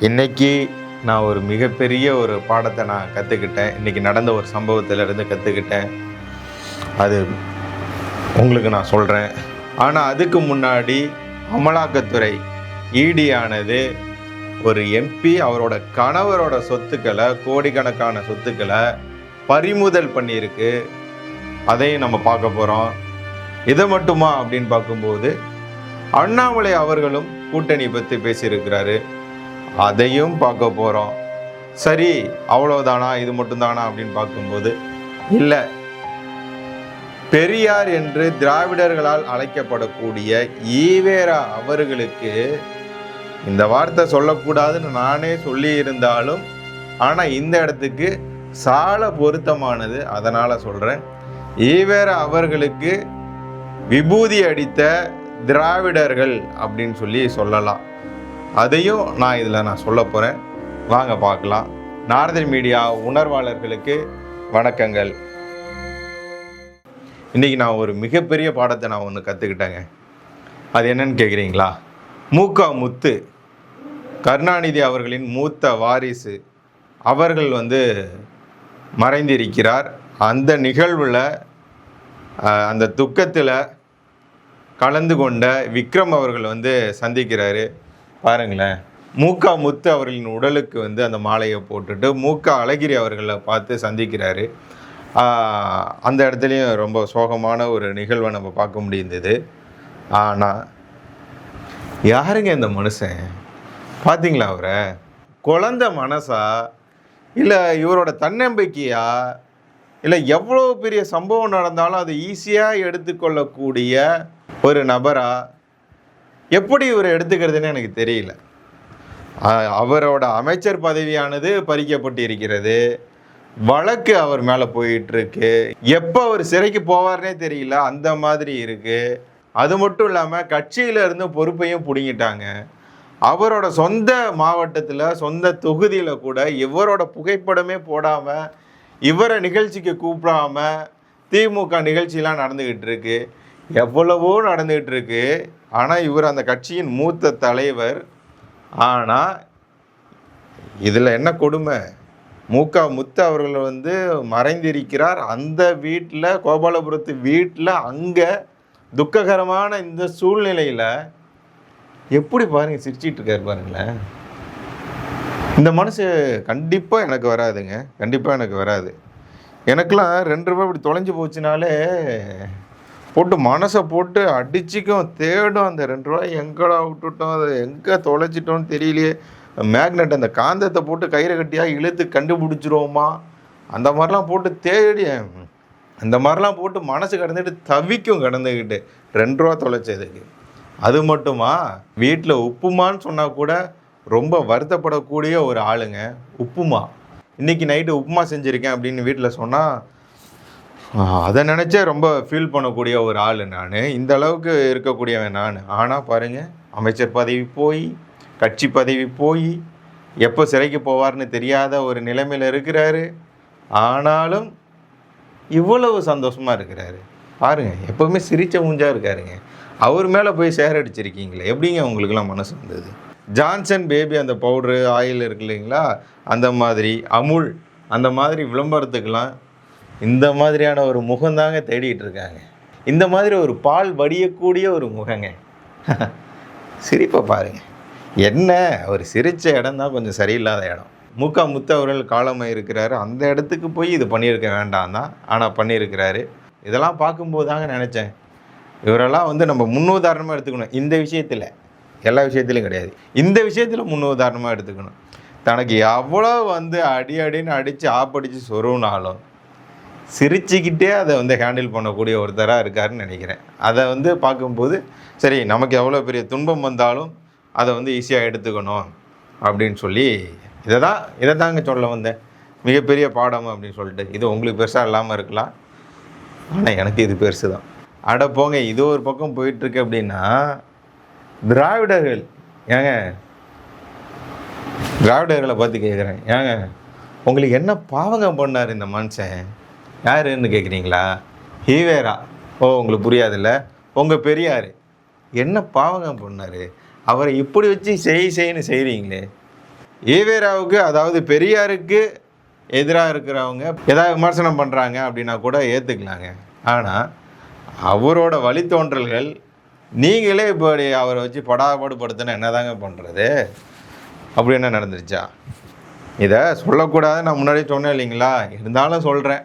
இன்னைக்கு நான் ஒரு மிகப்பெரிய ஒரு பாடத்தை நான் கற்றுக்கிட்டேன் இன்றைக்கி நடந்த ஒரு சம்பவத்திலேருந்து கற்றுக்கிட்டேன் அது உங்களுக்கு நான் சொல்கிறேன் ஆனால் அதுக்கு முன்னாடி அமலாக்கத்துறை ஈடியானது ஆனது ஒரு எம்பி அவரோட கணவரோட சொத்துக்களை கோடிக்கணக்கான சொத்துக்களை பறிமுதல் பண்ணியிருக்கு. அதையும் நம்ம பார்க்க போகிறோம் இதை மட்டுமா அப்படின்னு பார்க்கும்போது அண்ணாமலை அவர்களும் கூட்டணி பற்றி பேசியிருக்கிறாரு. அதையும் பார்க்க போகிறோம் சரி அவ்வளோதானா இது மட்டும்தானா? அப்படின்னு பார்க்கும்போது இல்லை. பெரியார் என்று திராவிடர்களால் அழைக்கப்படக்கூடிய ஈவேரா அவர்களுக்கு இந்த வார்த்தை சொல்லக்கூடாதுன்னு நானே சொல்லி இருந்தாலும் ஆனால் இந்த இடத்துக்கு சால பொருத்தமானது. அதனால் சொல்கிறேன் ஈவேரா அவர்களுக்கு விபூதி அடித்த திராவிடர்கள் அப்படின்னு சொல்லி சொல்லலாம். அதையும் நான் இதில் நான் சொல்ல போகிறேன் வாங்க பார்க்கலாம். நாரதர் மீடியா உணர்வாளர்களுக்கு வணக்கங்கள். இன்றைக்கி நான் ஒரு மிகப்பெரிய பாடத்தை நான் ஒன்று கற்றுக்கிட்டேங்க அது என்னன்னு கேட்குறீங்களா மூக்கா முத்து கருணாநிதி அவர்களின் மூத்த வாரிசு. அவர்கள் வந்து மறைந்திருக்கிறார். அந்த நிகழ்வில் அந்த துக்கத்தில் கலந்து கொண்ட விக்ரம் அவர்கள் வந்து சந்திக்கிறாரு. பாருங்களேன். மூக்கா முத்து அவர்களின் உடலுக்கு வந்து அந்த மாலையை போட்டுட்டு மூக்கா அழகிரி அவர்களை பார்த்து சந்திக்கிறாரு. அந்த இடத்துலையும் ரொம்ப சோகமான ஒரு நிகழ்வை நம்ம பார்க்க முடிந்தது. ஆனால் யாருங்க இந்த மனுஷன்? பார்த்தீங்களா அவரை? குழந்த மனசா? இல்லை இவரோட தன்னம்பிக்கையா? இல்லை எவ்வளோ பெரிய சம்பவம் நடந்தாலும் அதை ஈஸியாக எடுத்துக்கொள்ளக்கூடிய ஒரு நபராக எப்படி இவரை எடுத்துக்கிறதுன்னு எனக்கு தெரியல. அவரோட அமைச்சர் பதவியானது பறிக்கப்பட்டு இருக்கிறது வழக்கு அவர் மேலே போயிட்டுருக்கு. எப்போ அவர் சிறைக்கு போவார்னே தெரியல. அந்த மாதிரி இருக்குது அது மட்டும் இல்லாமல் கட்சியிலிருந்து பொறுப்பையும் பிடுங்கிட்டாங்க. அவரோட சொந்த மாவட்டத்தில் சொந்த தொகுதியில் கூட இவரோட புகைப்படமே போடாமல் இவரை நிகழ்ச்சிக்கு கூப்பிடாம திமுக நிகழ்ச்சியெலாம் நடந்துக்கிட்டு இருக்குது எவ்வளவோ நடந்துகிட்டு இருக்கு ஆனால் இவர் அந்த கட்சியின் மூத்த தலைவர். ஆனால் இதில் என்ன கொடுமை? மூக்கா முத்து அவர்கள் வந்து மறைந்திருக்கிறார். அந்த வீட்டில் கோபாலபுரத்து வீட்டில் அங்கே துக்ககரமான இந்த சூழ்நிலையில் எப்படி பாருங்கள் சிரிச்சிட்டு இருக்காரு பாருங்களேன். இந்த மனசு கண்டிப்பாக எனக்கு வராதுங்க. கண்டிப்பாக எனக்கு வராது. எனக்கெலாம் ரெண்டு ரூபாய் இப்படி தொலைஞ்சு போச்சுனாலே போட்டு மனசை போட்டு அடிச்சுக்கும் தேடும் அந்த ரெண்டு ரூபாய் எங்கடா விட்டுட்டோம் அதை எங்கே தொலைச்சிட்டோம்னு தெரியலையே. மேக்னெட் அந்த காந்தத்தை போட்டு கயிறு கட்டியாக இழுத்து கண்டுபிடிச்சிருவோமா? அந்த மாதிரிலாம் போட்டு தேடி அந்த மாதிரிலாம் போட்டு மனசு கடந்துட்டு தவிக்கும் கடந்துக்கிட்டு ரெண்டு ரூபா தொலைச்சதுக்கு. அது மட்டுமா? வீட்டில் உப்புமான்னு சொன்னால் கூட ரொம்ப வருத்தப்படக்கூடிய ஒரு ஆளுங்க உப்புமா. இன்னைக்கு நைட்டு உப்புமா செஞ்சுருக்கேன் அப்படின்னு வீட்டில் சொன்னால் அதை நினச்சே ரொம்ப ஃபீல் பண்ணக்கூடிய ஒரு ஆள் நான். இந்த அளவுக்கு இருக்கக்கூடியவன் நான். ஆனால் பாருங்கள் அமைச்சர் பதவி போய் கட்சி பதவி போய் எப்போ சிறைக்கு போவார்னு தெரியாத ஒரு நிலைமையில் இருக்கிறாரு. ஆனாலும் இவ்வளவு சந்தோஷமாக இருக்கிறாரு. பாருங்கள் எப்போவுமே சிரிச்ச மூஞ்சாக இருக்காருங்க. அவர் மேலே போய் சேர் அடிச்சிருக்கீங்களே எப்படிங்க உங்களுக்குலாம் மனசு வந்தது? ஜான்சன் பேபி அந்த பவுட்ரு ஆயில் இருக்கு இல்லைங்களா? அந்த மாதிரி அமுல் அந்த மாதிரி விளம்பரத்துக்கெலாம் இந்த மாதிரியான ஒரு முகம்தாங்க தேடிட்டு இருக்காங்க. இந்த மாதிரி ஒரு பால் வடியக்கூடிய ஒரு முகங்க. சிரிப்பை பாருங்க. என்ன? ஒரு சிரித்த இடம் தான் கொஞ்சம் சரியில்லாத இடம். மூக்கா முத்து அவர்கள் காலமாக இருக்கிறாரு. அந்த இடத்துக்கு போய் இது பண்ணியிருக்க வேண்டாம் தான். ஆனால் பண்ணியிருக்கிறாரு. இதெல்லாம் பார்க்கும்போது தாங்க நினச்சேன். இவரெல்லாம் வந்து நம்ம முன்னுதாரணமாக எடுத்துக்கணும். இந்த விஷயத்தில். எல்லா விஷயத்துலையும் கிடையாது. இந்த விஷயத்தில் முன்னுதாரணமாக எடுத்துக்கணும். தனக்கு எவ்வளோ வந்து அடி அடின்னு அடித்து ஆப்படித்து சொருவினாலும் சிரிச்சுக்கிட்டே அதை வந்து ஹேண்டில் பண்ணக்கூடிய ஒருத்தராக இருக்காருன்னு நினைக்கிறேன். அதை வந்து பார்க்கும்போது சரி நமக்கு எவ்வளோ பெரிய துன்பம் வந்தாலும் அதை வந்து ஈஸியாக எடுத்துக்கணும் அப்படின்னு சொல்லி இதை தான் இதை தாங்க சொல்ல வந்தேன். மிகப்பெரிய பாடம் அப்படின்னு சொல்லிட்டு. இது உங்களுக்கு பெருசாக இல்லாமல் இருக்கலாம். ஆனால் எனக்கு இது பெருசு தான் அட போங்க இது ஒரு பக்கம் போயிட்டுருக்கு அப்படின்னா திராவிடர்கள் ஏங்க திராவிடர்களை பார்த்து கேட்குறேன் ஏங்க உங்களுக்கு என்ன பாவங்க பண்ணார் இந்த மனுஷன்? யாருன்னு கேட்குறீங்களா ஹீவேரா. ஓ உங்களுக்கு புரியாதுல்ல? உங்கள் பெரியார். என்ன பாவங்க பண்ணார்? அவரை இப்படி வச்சு செய் செய்ன்னு செய்கிறீங்களே ஈவேராவுக்கு அதாவது பெரியாருக்கு எதிராக இருக்கிறவங்க ஏதாவது விமர்சனம் பண்ணுறாங்க அப்படின்னா கூட ஏற்றுக்கலாங்க ஆனால் அவரோட வழித்தோன்றல்கள் நீங்களே இப்படி அவரை வச்சு படாபாடுபடுத்தினா என்னதாங்க பண்ணுறது அப்படி என்ன நடந்துருச்சா? இதை சொல்லக்கூடாது நான் முன்னாடியே சொன்னேன் இல்லைங்களா? இருந்தாலும் சொல்கிறேன்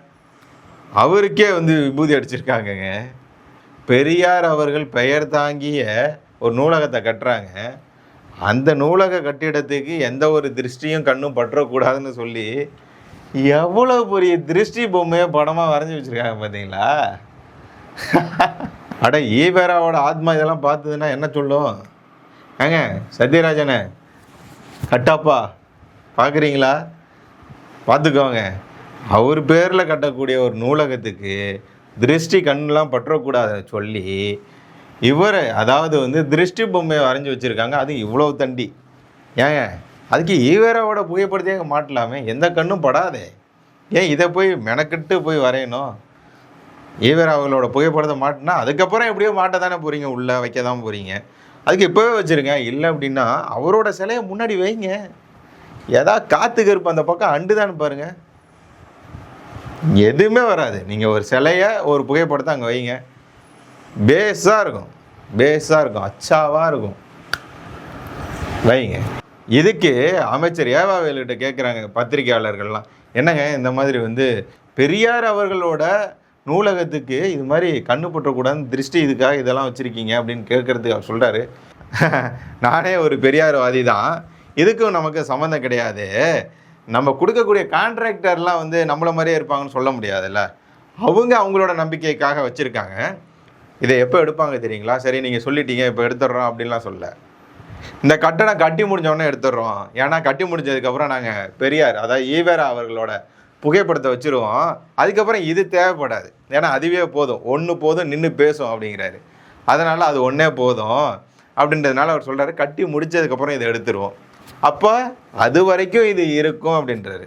அவருக்கே வந்து விபூதி அடிச்சிருக்காங்கங்க. பெரியார் அவர்கள் பெயர் தாங்கிய ஒரு நூலகத்தை கட்டுறாங்க. அந்த நூலக கட்டிடத்துக்கு எந்த ஒரு திருஷ்டியும் கண்ணும் பற்றக்கூடாதுன்னு சொல்லி எவ்வளோ பெரிய திருஷ்டி பொம்மையை படமாக வரைஞ்சி வச்சுருக்காங்க பார்த்தீங்களா அட ஈவேராவோட ஆத்மா இதெல்லாம் பார்த்ததுன்னா என்ன சொல்லும்? ஏங்க சத்யராஜனே கட்டாப்பா பார்க்குறீங்களா பார்த்துக்கோங்க. அவர் பேரில் கட்டக்கூடிய ஒரு நூலகத்துக்கு திருஷ்டி கண்ணெலாம் பற்றக்கூடாது சொல்லி இவர் அதாவது வந்து திருஷ்டி பொம்மையை வரைஞ்சி வச்சுருக்காங்க. அது இவ்வளோ தண்டி. ஏங்க அதுக்கு ஈவேராவோட புகைப்படத்தையே அங்கே மாட்டலாமே? எந்த கண்ணும் படாதே. ஏன் இதை போய் மெனக்கெட்டு போய் வரையணும்? ஈவேரா அவங்களோட புகைப்படத்தை மாட்டினா அதுக்கப்புறம் எப்படியோ மாட்ட தானே போகிறீங்க உள்ளே வைக்க தான் போகிறீங்க அதுக்கு இப்போவே வச்சுருங்க. இல்லை அப்படின்னா அவரோட சிலையை முன்னாடி வைங்க. ஏதா காற்று கருப்பு அந்த பக்கம் அண்டு தான் பாருங்கள் எதுவுமே வராது. நீங்கள் ஒரு சிலையை ஒரு புகைப்படத்தை அங்கே வைங்க. பேஸாக இருக்கும். பேஸாக இருக்கும். அச்சாவாக இருக்கும். வைங்க. இதுக்கு அமைச்சர் ஏவாவேலுகிட்ட கேட்குறாங்க பத்திரிகையாளர்கள்லாம். என்னங்க இந்த மாதிரி வந்து பெரியார் அவர்களோட நூலகத்துக்கு இது மாதிரி கண்ணு பற்றக்கூடாதுன்னு திருஷ்டி இதுக்காக இதெல்லாம் வச்சுருக்கீங்க அப்படின்னு கேட்குறதுக்கு அவர் சொல்கிறாரு நானே ஒரு பெரியார்வாதி தான். இதுக்கும் நமக்கு சம்மந்தம் கிடையாது. நம்ம கொடுக்கக்கூடிய கான்ட்ராக்டர்லாம் வந்து நம்மள மாதிரியே இருப்பாங்கன்னு சொல்ல முடியாதுல்ல? அவங்க அவங்களோட நம்பிக்கைக்காக வச்சுருக்காங்க. இதை எப்போ எடுப்பாங்க தெரியுங்களா? சரி நீங்கள் சொல்லிட்டீங்க இப்போ எடுத்துடுறோம் அப்படின்லாம் சொல்ல. இந்த கட்டணம் கட்டி முடிஞ்சோடனே எடுத்துடுறோம். ஏன்னா கட்டி முடிஞ்சதுக்கப்புறம் நாங்கள் பெரியார் அதாவது ஈவேரா அவர்களோட புகைப்படத்தை வச்சுருவோம். அதுக்கப்புறம் இது தேவைப்படாது. ஏன்னா அதுவே போதும். ஒன்று போதும் நின்று பேசும் அப்படிங்கிறாரு. அதனால் அது ஒன்றே போதும். அப்படின்றதுனால அவர் சொல்கிறாரு கட்டி முடிச்சதுக்கப்புறம் இதை எடுத்துருவோம். அப்போ அது வரைக்கும் இது இருக்கும் அப்படின்றாரு.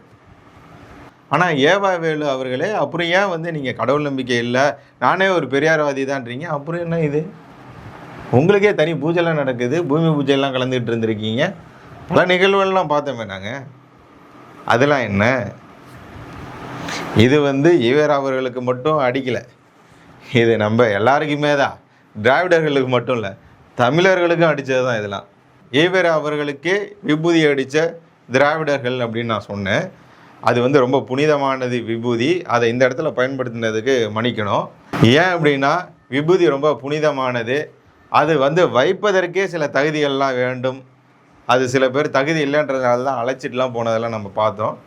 ஆனால் ஏவா வேலு அவர்களே அப்புறம் ஏன் வந்து நீங்கள் கடவுள் நம்பிக்கை இல்லை? நானே ஒரு பெரியார்வாதி தான்றீங்க அப்புறம் என்ன இது? உங்களுக்கே தனி பூஜைலாம் நடக்குது பூமி பூஜையெல்லாம் கலந்துக்கிட்டு இருந்திருக்கீங்க. பல நிகழ்வுகள்லாம் பார்த்தோமே நாங்கள் அதெல்லாம் என்ன? இது வந்து ஈவேரா அவர்களுக்கு மட்டும் அடிக்கலை. இது நம்ம எல்லாருக்குமே தான் திராவிடர்களுக்கு மட்டும் இல்லை தமிழர்களுக்கும் அடித்தது தான் இதெல்லாம். ஈவேரா அவர்களுக்கே விபூதி அடித்த திராவிடர்கள் அப்படின்னு நான் சொன்னேன். அது வந்து ரொம்ப புனிதமானது விபூதி. அதை இந்த இடத்துல பயன்படுத்தினதுக்கு மன்னிக்கணும். ஏன் அப்படின்னா விபூதி ரொம்ப புனிதமானது. அது வந்து வைப்பதற்கே சில தகுதிகள்லாம் வேண்டும். அது சில பேர் தகுதி இல்லைன்றதுனால தான் அழைச்சிட்டுலாம் போனதெல்லாம் நம்ம பார்த்தோம்.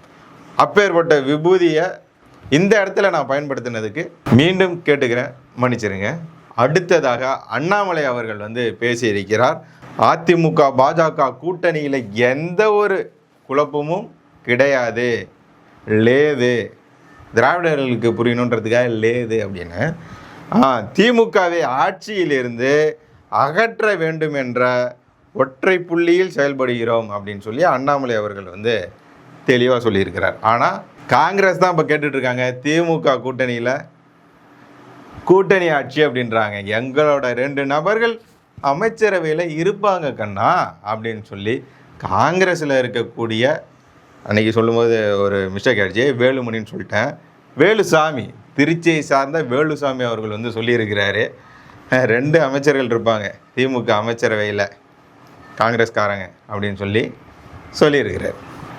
அப்பேற்பட்ட விபூதியை இந்த இடத்துல நான் பயன்படுத்தினதுக்கு மீண்டும் கேட்டுக்கிறேன். மன்னிச்சிருங்க. அடுத்ததாக அண்ணாமலை அவர்கள் வந்து பேசியிருக்கிறார். அதிமுக பாஜக கூட்டணியில் எந்த ஒரு குழப்பமும் கிடையாது. லேது. திராவிடர்களுக்கு புரியணுன்றதுக்காக லேது அப்படின்னு. திமுகவை ஆட்சியிலிருந்து அகற்ற வேண்டும் என்ற ஒற்றை புள்ளியில் செயல்படுகிறோம் அப்படின்னு சொல்லி அண்ணாமலை அவர்கள் வந்து தெளிவாக சொல்லியிருக்கிறார். ஆனால் காங்கிரஸ் தான் இப்போ கேட்டுட்ருக்காங்க திமுக கூட்டணியில் கூட்டணி ஆட்சி அப்படின்றாங்க. எங்களோட ரெண்டு நபர்கள் அமைச்சரவையில் இருப்பாங்க கண்ணா அப்படின்னு சொல்லி காங்கிரஸில் இருக்கக்கூடிய அன்னைக்கு சொல்லும்போது ஒரு மிஸ்டேக் ஆயிடுச்சு. வேலுமணின்னு சொல்லிட்டேன். வேலுசாமி திருச்சியை சார்ந்த வேலுசாமி அவர்கள் வந்து சொல்லியிருக்கிறாரு. ரெண்டு அமைச்சர்கள் இருப்பாங்க. திமுக அமைச்சரவையில் காங்கிரஸ்காரங்க அப்படின்னு சொல்லி சொல்லியிருக்கிறார்.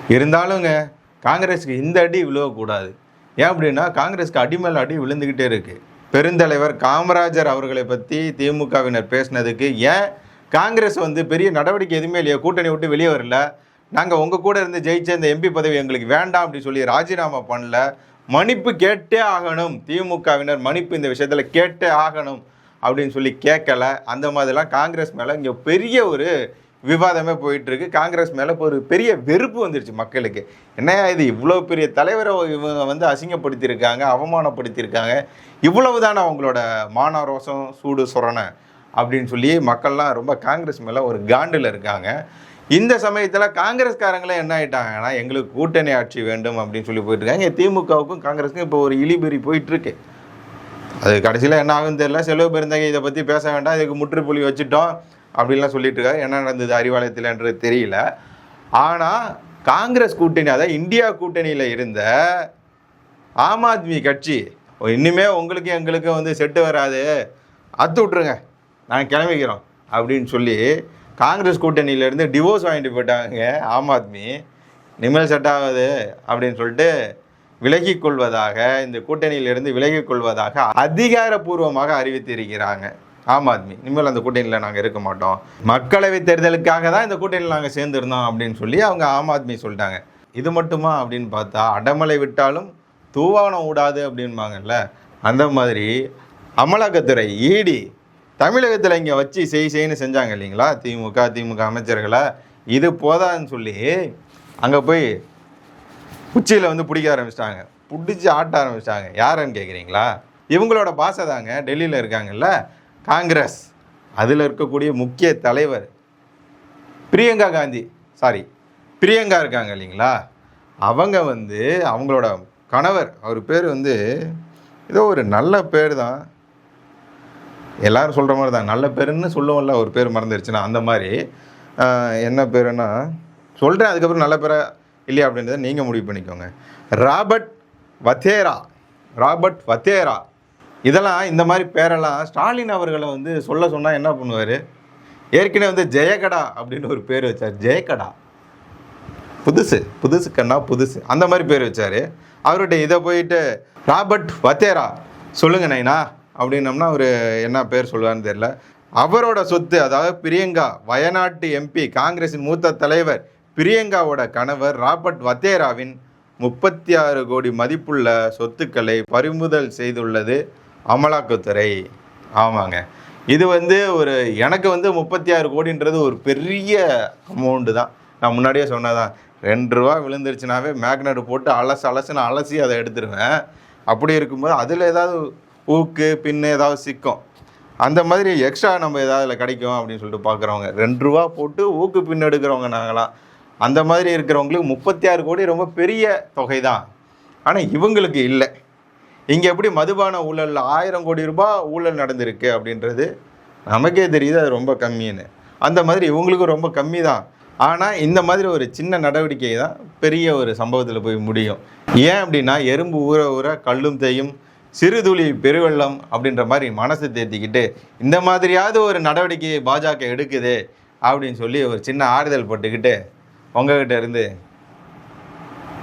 இருந்தாலுங்க காங்கிரஸுக்கு இந்த அடி விழுவக்கூடாது. ஏன் அப்படின்னா காங்கிரஸுக்கு அடி மேல் அடி விழுந்துக்கிட்டே இருக்குது பெருந்தலைவர் காமராஜர் அவர்களை பற்றி திமுகவினர் பேசினதுக்கு ஏன் காங்கிரஸ் வந்து பெரிய நடவடிக்கை எதுவுமே இல்லையா? கூட்டணி விட்டு வெளியே வரல. நாங்கள் உங்கள் கூட இருந்து ஜெயிச்ச இந்த எம்பி பதவி எங்களுக்கு வேண்டாம் அப்படின்னு சொல்லி ராஜினாமா பண்ணல. மன்னிப்பு கேட்டே ஆகணும். திமுகவினர் மன்னிப்பு இந்த விஷயத்தில் கேட்டே ஆகணும் அப்படின்னு சொல்லி கேட்கல. அந்த மாதிரிலாம் காங்கிரஸ் மேலே இங்கே பெரிய ஒரு விவாதமே போயிட்டுருக்கு. காங்கிரஸ் மேலே இப்போ ஒரு பெரிய வெறுப்பு வந்துருச்சு மக்களுக்கு. என்னையா இது? இவ்வளோ பெரிய தலைவரை இவங்க வந்து அசிங்கப்படுத்தியிருக்காங்க அவமானப்படுத்தியிருக்காங்க. இவ்வளவு தானே அவங்களோட மானரோசம் சூடு சொரணை அப்படின்னு சொல்லி மக்கள்லாம் ரொம்ப காங்கிரஸ் மேலே ஒரு காண்டில் இருக்காங்க. இந்த சமயத்தில் காங்கிரஸ்காரங்களே என்ன ஆகிட்டாங்கன்னா எங்களுக்கு கூட்டணி ஆட்சி வேண்டும் அப்படின்னு சொல்லி போயிட்டு இருக்காங்க திமுகவுக்கும் காங்கிரஸுக்கும் இப்போ ஒரு இழிபெறி போயிட்டுருக்கு. அது கடைசியில் என்ன ஆகுன்னு தெரியல. செலவு பெருந்தகை இதை பற்றி பேச வேண்டாம். இதுக்கு முற்றுப்புள்ளி வச்சுட்டோம். அப்படின்லாம் சொல்லிட்டு இருக்காரு என்ன நடந்தது அறிவாலயத்தில்ன்றது தெரியல. ஆனால் காங்கிரஸ் கூட்டணி அதாவது இந்தியா கூட்டணியில் இருந்த ஆம் ஆத்மி கட்சி இன்னுமே உங்களுக்கு எங்களுக்கு வந்து செட்டு வராது. அத்து விட்ருங்க நாங்கள் கிளம்பிக்கிறோம். அப்படின்னு சொல்லி காங்கிரஸ் கூட்டணியிலேருந்து டிவோர்ஸ் வாங்கிட்டு போயிட்டாங்க ஆம் ஆத்மி. நிம்மல் செட் ஆகாது அப்படின்னு சொல்லிட்டு விலகிக் கொள்வதாக இந்த கூட்டணியிலிருந்து விலகிக் கொள்வதாக அதிகாரப்பூர்வமாக அறிவித்திருக்கிறாங்க. ஆம் ஆத்மி. இனிமேல் அந்த கூட்டணியில் நாங்கள் இருக்க மாட்டோம். மக்களவை தேர்தலுக்காக தான் இந்த கூட்டணியில் நாங்கள் சேர்ந்துருந்தோம் அப்படின்னு சொல்லி அவங்க ஆம் ஆத்மி சொல்லிட்டாங்க. இது மட்டுமா அப்படின்னு பார்த்தா அடமலை விட்டாலும் தூவானம் ஊடாது அப்படின்பாங்கல்ல அந்த மாதிரி அமலாக்கத்துறை ஈடி தமிழகத்தில் இங்கே வச்சு செய் செய்ன்னு செஞ்சாங்க இல்லைங்களா? திமுக திமுக அமைச்சர்களை. இது போதான்னு சொல்லி அங்கே போய் உச்சியில் வந்து பிடிக்க ஆரம்பிச்சிட்டாங்க. பிடிச்சி ஆட்ட ஆரம்பிச்சிட்டாங்க. யாருன்னு கேட்குறீங்களா இவங்களோட பாசை தாங்க டெல்லியில் இருக்காங்கல்ல காங்கிரஸ். அதில் இருக்கக்கூடிய முக்கிய தலைவர் பிரியங்கா காந்தி. சாரி பிரியங்கா இருக்காங்க இல்லைங்களா? அவங்க வந்து அவங்களோட கணவர் அவர் பேர் வந்து ஏதோ ஒரு நல்ல பேர் தான். எல்லோரும் சொல்கிற மாதிரி தான். நல்ல பேருன்னு சொல்லுவோம்ல ஒரு பேர் மறந்துருச்சுன்னா அந்த மாதிரி. என்ன பேருன்னா சொல்கிறேன் அதுக்கப்புறம் நல்ல பேரா இல்லையா அப்படின்றத நீங்கள் முடிவு பண்ணிக்கோங்க. ராபர்ட் வத்தேரா. ராபர்ட் வத்தேரா. இதெல்லாம் இந்த மாதிரி பேரெல்லாம் ஸ்டாலின் அவர்களை வந்து சொல்ல சொன்னால் என்ன பண்ணுவார்? ஏற்கனவே வந்து ஜெயகடா அப்படின்னு ஒரு பேர் வச்சார். ஜெயகடா. புதுசு புதுசு கண்ணா புதுசு. அந்த மாதிரி பேர் வச்சார். அவர்கிட்ட இதை போயிட்டு ராபர்ட் வத்தேரா சொல்லுங்க நைனா அப்படின்னம்னா அவர் என்ன பேர் சொல்லுவார்னு தெரியல. அவரோட சொத்து அதாவது பிரியங்கா வயநாட்டு எம்பி காங்கிரஸின் மூத்த தலைவர் பிரியங்காவோட கணவர் ராபர்ட் வத்தேராவின் முப்பத்தி ஆறு கோடி மதிப்புள்ள சொத்துக்களை பறிமுதல் செய்துள்ளது. அமலாக்கத்துறை. ஆமாங்க. இது வந்து ஒரு எனக்கு வந்து முப்பத்தி ஆறு கோடின்றது ஒரு பெரிய அமௌண்ட்டு தான். நான் முன்னாடியே சொன்னதான். ரெண்டு ரூபா விழுந்துருச்சுனாவே மேக்னெட் போட்டு அலசு அலசுன்னு அலசி அதை எடுத்துருவேன். அப்படி இருக்கும்போது அதில் ஏதாவது ஊக்கு பின்னு ஏதாவது சிக்கும். அந்த மாதிரி எக்ஸ்ட்ரா நம்ம ஏதாவது அதில் கிடைக்கும் அப்படின்னு சொல்லிட்டு பார்க்குறவங்க ரெண்டு ரூபா போட்டு ஊக்கு பின் எடுக்கிறவங்க நாங்களாம். அந்த மாதிரி இருக்கிறவங்களுக்கு முப்பத்தி ஆறு கோடி ரொம்ப பெரிய தொகை தான் ஆனால் இவங்களுக்கு இல்லை. இங்கே எப்படி மதுபான ஊழலில் ஆயிரம் கோடி ரூபாய் ஊழல் நடந்திருக்கு அப்படின்றது நமக்கே தெரியுது அது ரொம்ப கம்மின்னு. அந்த மாதிரி இவங்களுக்கும் ரொம்ப கம்மி தான் ஆனால் இந்த மாதிரி ஒரு சின்ன நடவடிக்கை தான் பெரிய ஒரு சம்பவத்தில் போய் முடியும். ஏன் அப்படின்னா எறும்பு ஊற ஊற கல்லும் தேயும் சிறுதுளி பெருவெள்ளம் அப்படின்ற மாதிரி மனசை தேர்த்திக்கிட்டு இந்த மாதிரியாவது ஒரு நடவடிக்கையை பாஜக எடுக்குது அப்படின்னு சொல்லி ஒரு சின்ன ஆறுதல் பட்டுக்கிட்டு உங்ககிட்ட இருந்து